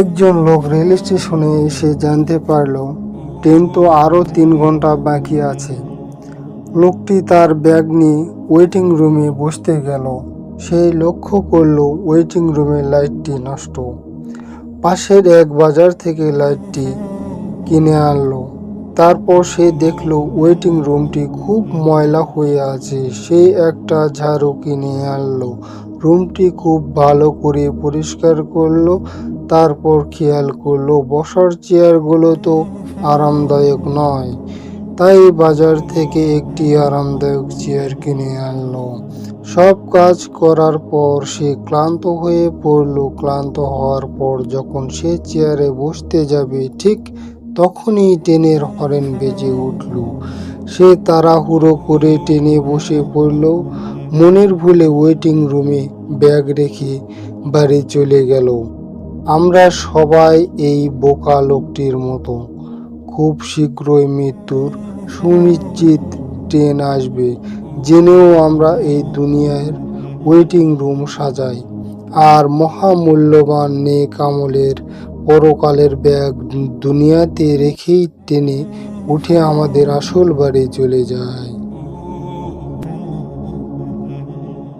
একজন লোক রেল স্টেশনে এসে জানতে পারল, ট্রেন তো আরও তিন ঘণ্টা বাকি আছে। লোকটি তার ব্যাগ নিয়ে ওয়েটিং রুমে বসতে গেল। সেই লক্ষ্য করল ওয়েটিং রুমের লাইটটি নষ্ট। পাশের এক বাজার থেকে লাইটটি কিনে আনলো। তারপর সে দেখল ওয়েটিং রুমটি খুব ময়লা হয়ে আছে। সে একটা ঝাড়ু কিনে আনলো। রুমটি খুব ভালো করে পরিষ্কার করল। তারপর খেয়াল করল, বসার চেয়ারগুলো তো আরামদায়ক নয়। তাই বাজার থেকে একটি আরামদায়ক চেয়ার কিনে আনলো। সব কাজ করার পর সে ক্লান্ত হয়ে পড়ল। ক্লান্ত হওয়ার পর যখন সে চেয়ারে বসতে যাবে, ঠিক তখনই ট্রেনের হরেন বেজে উঠল। সে তাড়াহুড়ো করে ট্রেনে বসে পড়ল। মনের ভুলে ওয়েটিং রুমে ব্যাগ রেখে বাড়ি চলে গেল। আমরা সবাই এই বোকা লোকটির মতো। খুব শীঘ্রই মৃত্যুর সুনিশ্চিত ট্রেন আসবে। জেনেও আমরা এই দুনিয়ার ওয়েটিং রুম সাজাই। আর মহামূল্যবান নেক আমলের পরকালের ব্যাগ দুনিয়াতে রেখেই টেনে উঠে আমাদের আসল বাড়ি চলে যায়।